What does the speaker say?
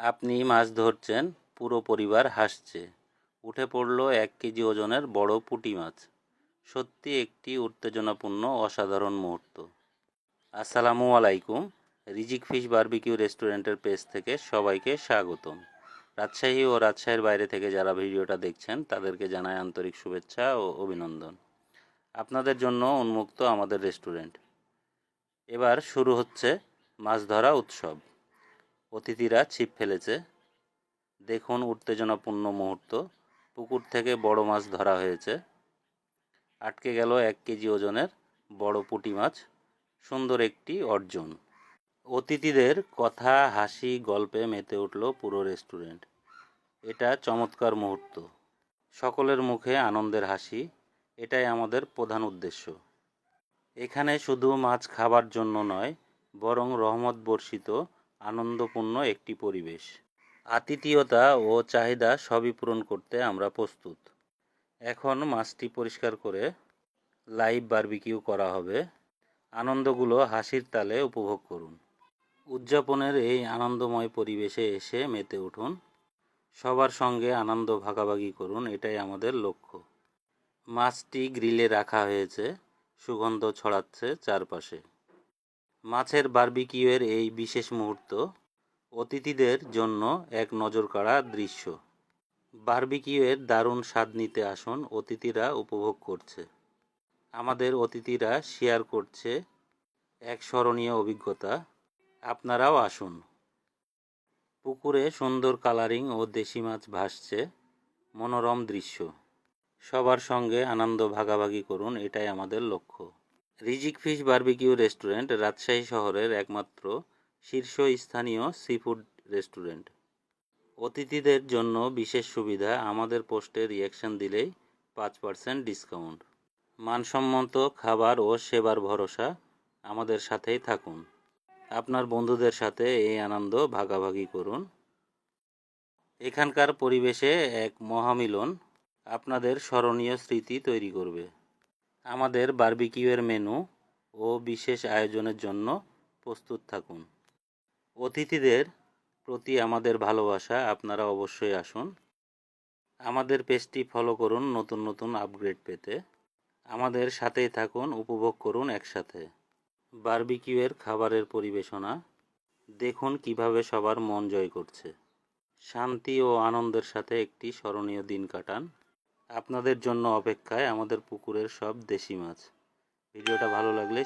আপনি মাছ ধরছেন, পুরো পরিবার হাসছে। উঠে পড়ল এক কেজি ওজনের বড় পুঁটি মাছ। সত্যি একটি উত্তেজনাপূর্ণ, অসাধারণ মুহূর্ত। আসসালামু আলাইকুম। রিজিক ফিশ বারবিকিউ রেস্টুরেন্টের পেজ থেকে সবাইকে স্বাগতম। রাজশাহী ও রাজশাহীর বাইরে থেকে যারা ভিডিওটা দেখছেন, তাদেরকে জানাই আন্তরিক শুভেচ্ছা ও অভিনন্দন। আপনাদের জন্য উন্মুক্ত আমাদের রেস্টুরেন্ট। এবার শুরু হচ্ছে মাছ ধরা উৎসব। অতিথিরা ছিপ ফেলেছে। দেখুন উত্তেজনাপূর্ণ মুহূর্ত। পুকুর থেকে বড় মাছ ধরা হয়েছে। আটকে গেল এক কেজি ওজনের বড় পুঁটি মাছ। সুন্দর একটি অর্জন। অতিথিদের কথা, হাসি, গল্পে মেতে উঠল পুরো রেস্টুরেন্ট। এটা চমৎকার মুহূর্ত। সকলের মুখে আনন্দের হাসি, এটাই আমাদের প্রধান উদ্দেশ্য। এখানে শুধু মাছ খাবার জন্য নয়, বরং রহমত বর্ষিত আনন্দপূর্ণ একটি পরিবেশ। আতিথেয়তা ও চাহিদা সবই পূরণ করতে আমরা প্রস্তুত। এখন মাছটি পরিষ্কার করে লাইভ বারবিকিউ করা হবে। আনন্দগুলো হাসির তালে উপভোগ করুন। উদযাপনের এই আনন্দময় পরিবেশে এসে মেতে উঠুন। সবার সঙ্গে আনন্দ ভাগাভাগি করুন, এটাই আমাদের লক্ষ্য। মাছটি গ্রিলে রাখা হয়েছে, সুগন্ধ ছড়াচ্ছে চারপাশে। মাছের বার্বিকিউয়ের এই বিশেষ মুহূর্ত অতিথিদের জন্য এক নজর কাড়া দৃশ্য। বার্বিকিউয়ের দারুণ স্বাদ নিতে আসুন অতিথিরা উপভোগ করছে। আমাদের অতিথিরা শেয়ার করছে এক স্মরণীয় অভিজ্ঞতা। আপনারাও আসুন। পুকুরে সুন্দর কালারিং ও দেশি মাছ ভাসছে। মনোরম দৃশ্য। সবার সঙ্গে আনন্দ ভাগাভাগি করুন, এটাই আমাদের লক্ষ্য। রিজিক ফিশ বারবিকিউ রেস্টুরেন্ট রাজশাহী শহরের একমাত্র শীর্ষস্থানীয় সিফুড রেস্টুরেন্ট। অতিথিদের জন্য বিশেষ সুবিধা, আমাদের পোস্টে রিয়াকশন দিলেই পাঁচ পার্সেন্ট ডিসকাউন্ট। মানসম্মত খাবার ও সেবার ভরসা আমাদের সাথেই থাকুন। আপনার বন্ধুদের সাথে এই আনন্দ ভাগাভাগি করুন। এখানকার পরিবেশে এক মহামিলন আপনাদের স্মরণীয় স্মৃতি তৈরি করবে। আমাদের বার্বিকিউয়ের মেনু ও বিশেষ আয়োজনের জন্য প্রস্তুত থাকুন। অতিথিদের প্রতি আমাদের ভালোবাসা আপনারা অবশ্যই আসুন। আমাদের পেজটি ফলো করুন নতুন নতুন আপগ্রেড পেতে। আমাদের সাথেই থাকুন, উপভোগ করুন একসাথে। বারবিকিউয়ের খাবারের পরিবেশনা। দেখুন কীভাবে সবার মন জয় করছে। শান্তি ও আনন্দের সাথে একটি স্মরণীয় দিন কাটান। আপনাদের জন্য অপেক্ষায় আমাদের পুকুরের সব দেশি মাছ। ভিডিওটা ভালো লাগলে